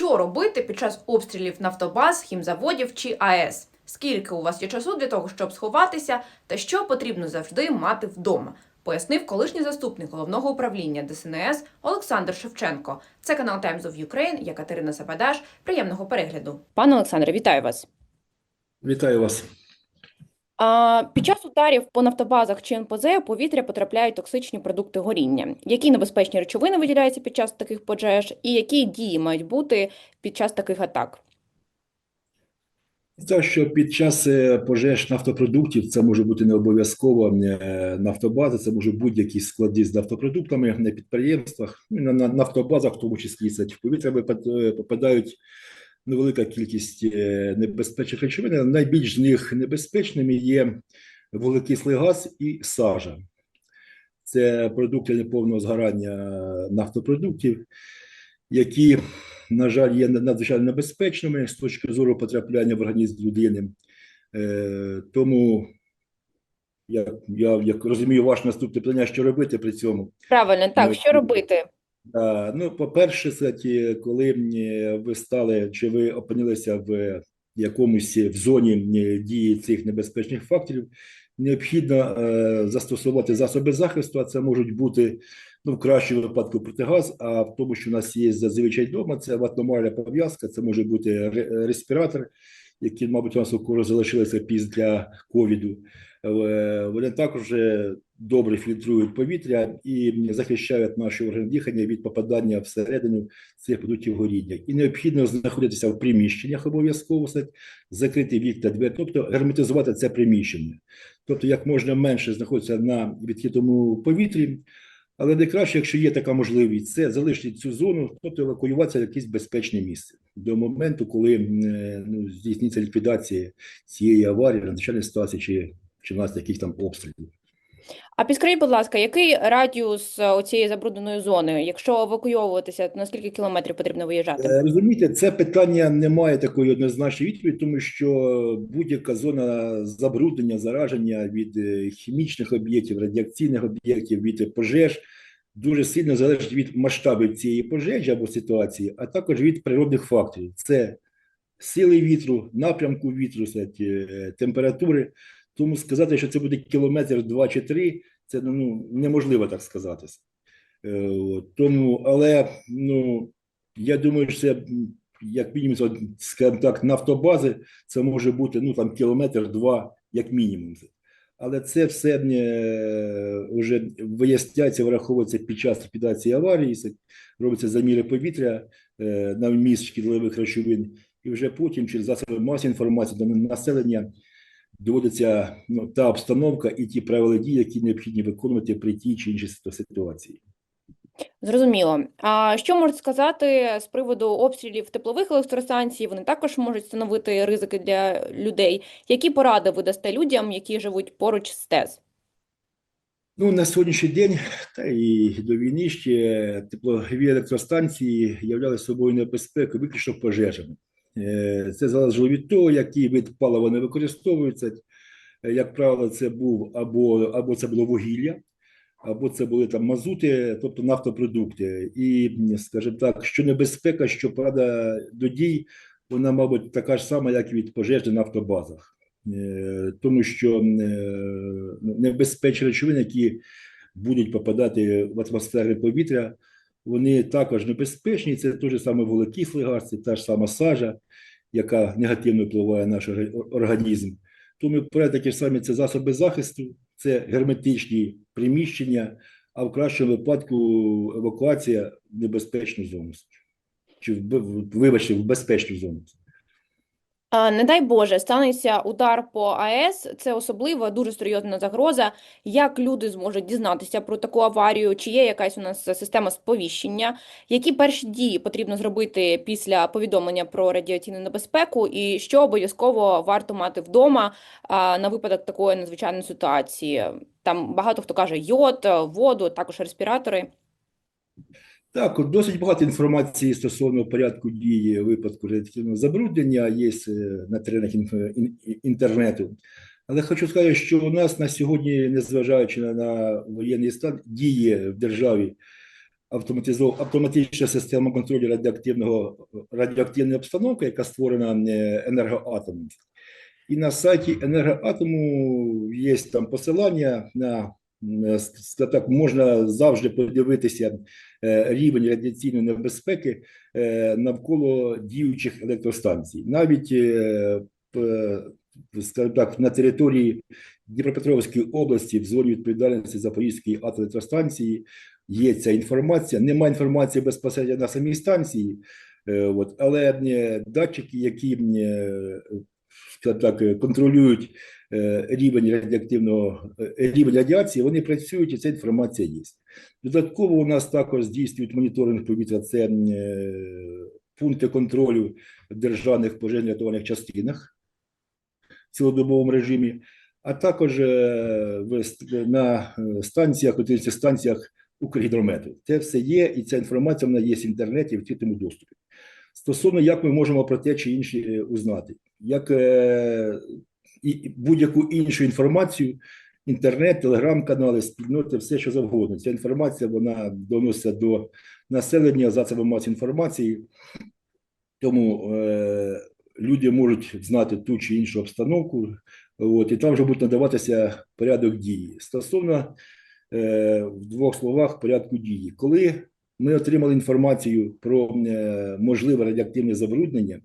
що робити під час обстрілів нафтобаз, хімзаводів чи АЕС? Скільки у вас є часу для того, щоб сховатися, та що потрібно завжди мати вдома? Пояснив колишній заступник головного управління ДСНС Олександр Шевченко. Це канал Times of Ukraine, я Катерина Сападаш. Приємного перегляду. Пане Олександре, вітаю вас. Вітаю вас. Під час ударів по нафтобазах чи НПЗ у повітря потрапляють токсичні продукти горіння. Які небезпечні речовини виділяються під час таких пожеж, і які дії мають бути під час таких атак? Те, що під час е, пожеж нафтопродуктів це може бути не обов'язково е, нафтобази, це може будь-які склади з нафтопродуктами на підприємствах, ну, на, на нафтобазах, в тому числі це в повітря е, попадають невелика кількість е, небезпечних речовин. Найбільш з них небезпечними є вуглекислий газ і сажа. Це продукти неповного згорання нафтопродуктів, які на жаль, є надзвичайно небезпечними з точки зору потрапляння в організм людини. Е, тому я, я як розумію ваше наступне питання, що робити при цьому. Правильно, так, що робити? А, ну, по-перше, кстати, коли е, ви стали чи ви опинилися в якомусь в зоні е, дії цих небезпечних факторів, необхідно е, застосувати засоби захисту, а це можуть бути ну, в кращому випадку протигаз, а в тому, що у нас є зазвичай вдома, це ватномальна пов'язка, це може бути ре- респіратор, який, мабуть, у нас у кого залишилися після ковіду. Е, Вони також добре фільтрують повітря і захищають наші органи дихання від попадання всередину цих продуктів горіння. І необхідно знаходитися в приміщеннях обов'язково, закрити вікна, двері, тобто герметизувати це приміщення. Тобто, як можна менше знаходитися на відкритому повітрі, але найкраще, якщо є така можливість, це залишити цю зону, тобто евакуюватися в якесь безпечне місце до моменту, коли е, ну, здійсниться ліквідація цієї аварії, надзвичайної ситуації чи, чи наслідків яких там обстрілів. А підскажіть, будь ласка, який радіус е, цієї забрудненої зони? Якщо евакуйовуватися, то на скільки кілометрів потрібно виїжджати? Е, Розумієте, це питання не має такої однозначної відповіді, тому що будь-яка зона забруднення, зараження від е, хімічних об'єктів, радіаційних об'єктів, від пожеж дуже сильно залежить від масштабів цієї пожежі або ситуації, а також від природних факторів. Це сили вітру, напрямку вітру, температури. Тому сказати, що це буде кілометр два чи три, це ну, неможливо так сказати. Е. Тому, але ну, я думаю, що це як мінімум, скажімо так, нафтобази, це може бути ну, там, кілометр-два, як мінімум. Але це все е, вже виясняється, враховується під час ліквідації аварії, робиться заміри повітря е, на вміст шкідливих речовин, і вже потім через засоби масової інформації до населення доводиться ну, та обстановка і ті правила дії, які необхідні виконувати при тій чи іншій ситуації. Зрозуміло. А що можете сказати з приводу обстрілів теплових електростанцій? Вони також можуть становити ризики для людей. Які поради ви дасте людям, які живуть поруч з ТЕС? Ну, на сьогоднішній день, та і до війни ще теплові електростанції являли собою небезпеку виключно пожежами. Е, Це залежало від того, який вид палива вони використовуються. Е, Як правило, це був або, або це було вугілля, або це були там мазути, тобто нафтопродукти. І, скажімо так, що небезпека, що порада до дій, вона, мабуть, така ж сама, як і від пожеж на нафтобазах. Е, тому що ну, небезпечні речовини, які будуть попадати в атмосферне повітря, вони також небезпечні. Це теж саме вуглекислий газ, та ж сама сажа, яка негативно впливає на наш організм. Тому такі ж самі це засоби захисту, це герметичні приміщення, а в кращому випадку евакуація в небезпечну зону. Чи в- вибачте, в безпечну зону. Не дай Боже, станеться удар по АЕС. Це особливо дуже серйозна загроза. Як люди зможуть дізнатися про таку аварію? Чи є якась у нас система сповіщення? Які перші дії потрібно зробити після повідомлення про радіаційну небезпеку? І що обов'язково варто мати вдома на випадок такої надзвичайної ситуації? Там багато хто каже йод, воду, також респіратори. Так, досить багато інформації стосовно порядку дії випадку радіаційного забруднення є е, на теренах інтернету. Але хочу сказати, що у нас на сьогодні, незважаючи на, воєнний стан, діє в державі автоматична система контролю радіоактивного радіоактивної обстановки, яка створена е, енергоатомом. І на сайті енергоатому є там посилання на так, можна завжди подивитися е, рівень радіаційної небезпеки е, навколо діючих електростанцій. Навіть е, так, на території Дніпропетровської області в зоні відповідальності Запорізької атомелектростанції є ця інформація. Немає інформації безпосередньо на самій станції, е, от, але е, датчики, які е, так, е, контролюють е, рівень радіоактивного е, рівень радіації, вони працюють, і ця інформація є. Додатково у нас також здійснюють моніторинг повітря. Це е, пункти контролю в державних пожежно-рятувальних частинах в цілодобовому режимі, а також е, на е, станціях, утилізаційних станціях Укргідромету. Це все є, і ця інформація вона є в інтернеті в відкритому доступі. Стосовно як ми можемо про те чи інші е, узнати, як е, і будь-яку іншу інформацію, інтернет, телеграм-канали, спільноти, все що завгодно. Ця інформація вона доноситься до населення засобів масової інформації, тому е, люди можуть знати ту чи іншу обстановку, от, і там вже буде надаватися порядок дії. Стосовно е, в двох словах порядку дії. Коли ми отримали інформацію про е, можливе радіоактивне забруднення,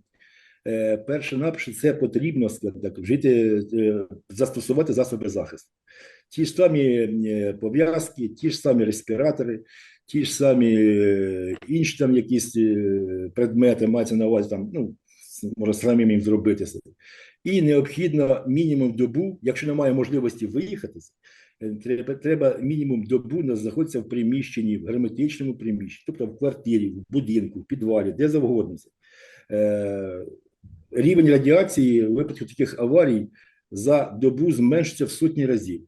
перше напше це потрібно так, вжити, е, застосувати засоби захисту. Ті ж самі е, пов'язки, ті ж самі респіратори, ті ж самі е, інші там якісь е, предмети мається на увазі там, ну, може самим їм зробити. І необхідно мінімум добу, якщо немає можливості виїхати, е, треба, треба мінімум добу на- знаходитися в приміщенні, в герметичному приміщенні, тобто в квартирі, в будинку, в підвалі, де завгодно. Рівень радіації в випадку таких аварій за добу зменшиться в сотні разів.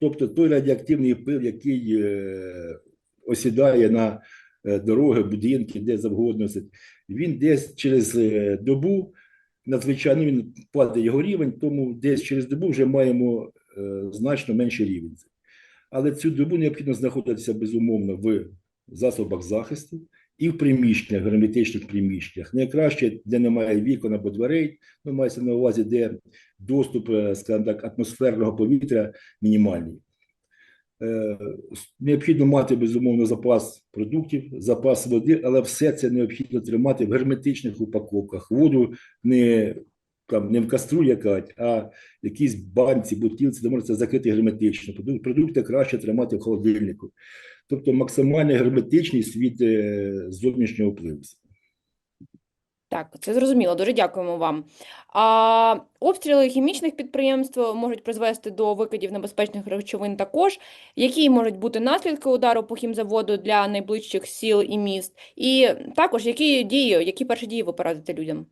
Тобто той радіоактивний пил, який е, осідає на е, дороги, будинки, де завгодно, він десь через е, добу надзвичайно він падає його рівень, тому десь через добу вже маємо значно менший рівень. Але цю добу необхідно знаходитися безумовно в засобах захисту і в приміщеннях, герметичних приміщеннях. Найкраще, де немає вікон або дверей, ну мається на увазі, де доступ, е, скажімо так, атмосферного повітря мінімальний. Е, Необхідно мати безумовно запас продуктів, запас води, але все це необхідно тримати в герметичних упаковках. Воду не там не в каструлі якать, а в якійсь банці, бутилці, де можна закрити герметично. Продукти, продукти краще тримати в холодильнику. Тобто максимальна герметичність від е, зовнішнього впливу. Так, це зрозуміло. Дуже дякуємо вам. А, обстріли хімічних підприємств можуть призвести до викидів небезпечних речовин також. Які можуть бути наслідки удару по хімзаводу для найближчих сіл і міст? І також які дії, які перші дії ви порадите людям?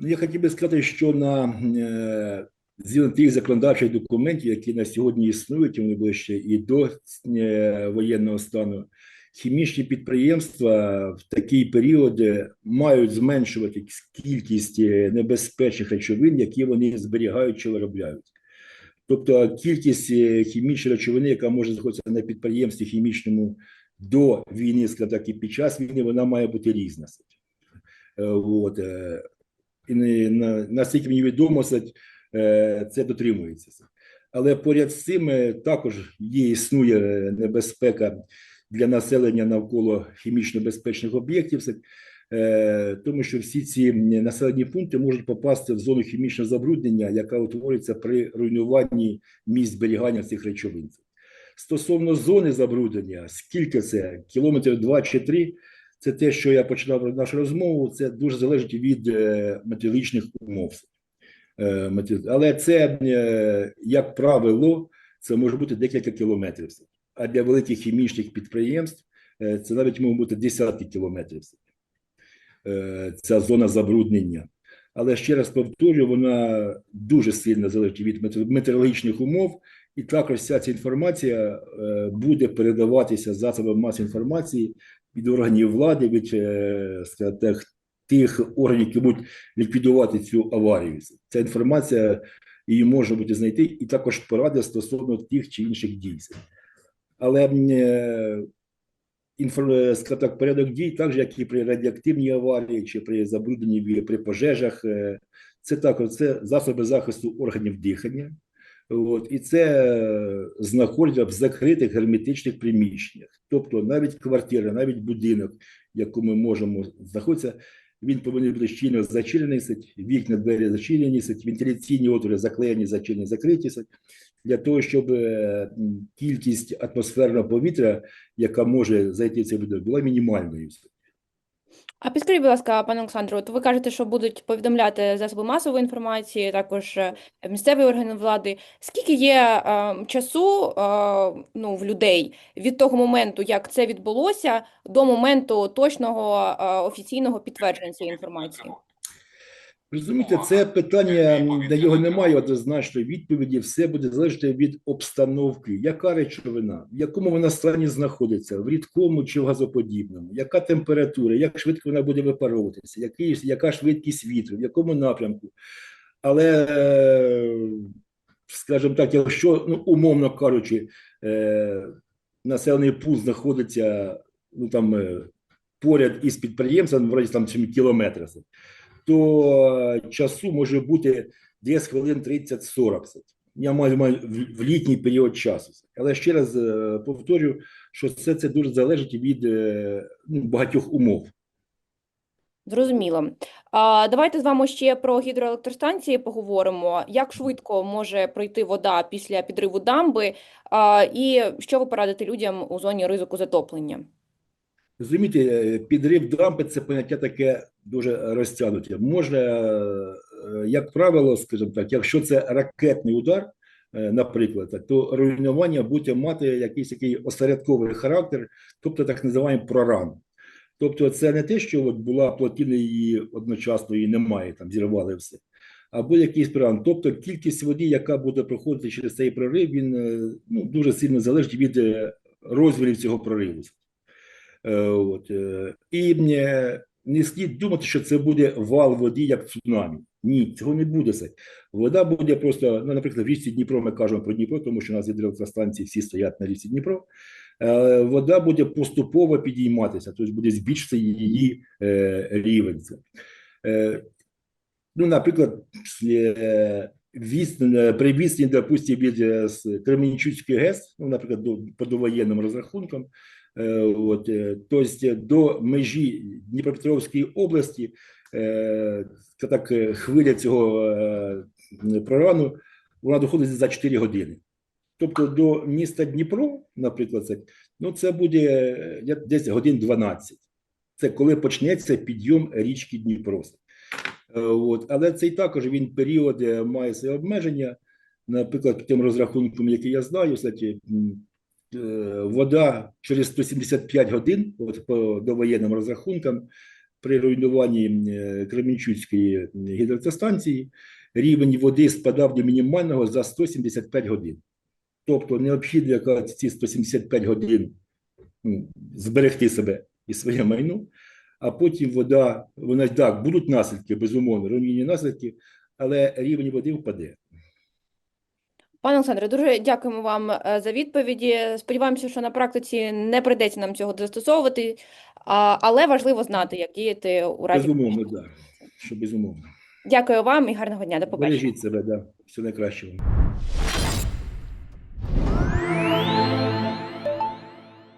Ну, я хотів би сказати, що на е, згідно тих законодавчих документів, які на сьогодні існують, вони були ще і до е, воєнного стану, хімічні підприємства в такий період е, мають зменшувати кількість небезпечних речовин, які вони зберігають чи виробляють. Тобто кількість хімічної речовини, яка може знаходитися на підприємстві хімічному до війни, так, і під час війни, вона має бути різна. От, і не, на, наскільки мені відомо, сать, е, це дотримується. Але поряд з цим е, також є, існує е, небезпека для населення навколо хімічно безпечних об'єктів, тому що всі ці населені пункти можуть попасти в зону хімічного забруднення, яка утворюється при руйнуванні місць зберігання цих речовин. Стосовно зони забруднення, скільки це? Кілометрів два чи три, це те, що я починав нашу розмову, це дуже залежить від е, метеорологічних умов. Е, Але це, е, як правило, це може бути декілька кілометрів. А для великих хімічних підприємств це навіть може бути десятки кілометрів. Ця зона забруднення. Але ще раз повторюю, вона дуже сильно залежить від метеор- метеорологічних умов, і також вся ця інформація буде передаватися засобам масової інформації від органів влади, від е, скажімо тих органів, які будуть ліквідувати цю аварію. Ця інформація її можна буде знайти, і також поради стосовно тих чи інших дій. Але е, скажімо так, порядок дій, так як і при радіоактивній аварії чи при забрудненні при пожежах. Е, Це також це засоби захисту органів дихання. От, і це е, знаходиться в закритих герметичних приміщеннях. Тобто навіть квартира, навіть будинок, в якому ми можемо знаходитися, він повинен бути щільно зачинений, вікна, двері зачинені, вентиляційні отвори заклеєні, зачинені, закриті, для того, щоб е, кількість атмосферного повітря, яка може зайти в цей будинок, була мінімальною. А підкажіть, будь ласка, пане Олександру, от ви кажете, що будуть повідомляти засоби масової інформації, також е, місцеві органи влади. Скільки є е, часу е, ну, в людей від того моменту, як це відбулося, до моменту точного е, офіційного підтвердження цієї інформації? Розумієте, це питання, де його немає однозначної відповіді, все буде залежати від обстановки. Яка речовина, в якому вона стані знаходиться, в рідкому чи в газоподібному, яка температура, як швидко вона буде випаровуватися, який, яка швидкість вітру, в якому напрямку. Але, е, скажімо так, якщо, ну, умовно кажучи, е, населений пункт знаходиться ну, там, е, поряд із підприємством, вроді там чим кілометра, то часу може бути десь хвилин 30-40. Я маю, маю в- в літній період часу. Але ще раз е, повторю, що все це дуже залежить від е, ну, багатьох умов. Зрозуміло. А, давайте з вами ще про гідроелектростанції поговоримо. Як швидко може пройти вода після підриву дамби, а, і що ви порадите людям у зоні ризику затоплення? Розумієте, е, підрив дамби це поняття таке дуже розтягнуте. Може, е, як правило, скажімо так, якщо це ракетний удар, е, наприклад, то руйнування буде мати якийсь такий осередковий характер, тобто так називаємо проран. Тобто, це не те, що от була плотина її одночасно і немає, там зірвали все. Або якийсь проран. Тобто кількість води, яка буде проходити через цей прорив, він ну, дуже сильно залежить від розмірів цього прориву. Е, От. е, І не слід думати, що це буде вал води, як цунамі. Ні, цього не буде. Вода буде просто, ну, наприклад, в річці Дніпро, ми кажемо про Дніпро, тому що у нас гідроелектростанції всі стоять на річці Дніпро. Е, Вода буде поступово підійматися, тобто буде збільшитися її рівень. Ну, наприклад, при відстані, від Кременчуцької ГЕС, ну, наприклад, по довоєнним розрахункам, От, е, тобто до межі Дніпропетровської області е, так е, хвиля цього е, прорану вона доходить за 4 години. Тобто до міста Дніпро, наприклад, ну це буде е, десь годин 12. Це коли почнеться підйом річки Дніпро. Е, От. Але цей також він період е, має свої обмеження. Наприклад, тим розрахунком, який я знаю, кстати, е, вода через 175 годин, от по довоєнним розрахункам, при руйнуванні е, Кременчуцької гідроелектростанції, рівень води спадав до мінімального за 175 годин. Тобто необхідно ці 175 годин ну, зберегти себе і своє майно, а потім вода, вона так, будуть наслідки, безумовно, руйнівні наслідки, але рівень води впаде. Пане Олександре, дуже дякуємо вам е, за відповіді. Сподіваємося, що на практиці не прийдеться нам цього застосовувати, але важливо знати, як діяти у разі. Безумовно, так. Да, що безумовно. Дякую вам і гарного дня. До побачення. Бережіть себе, да. Все найкращого.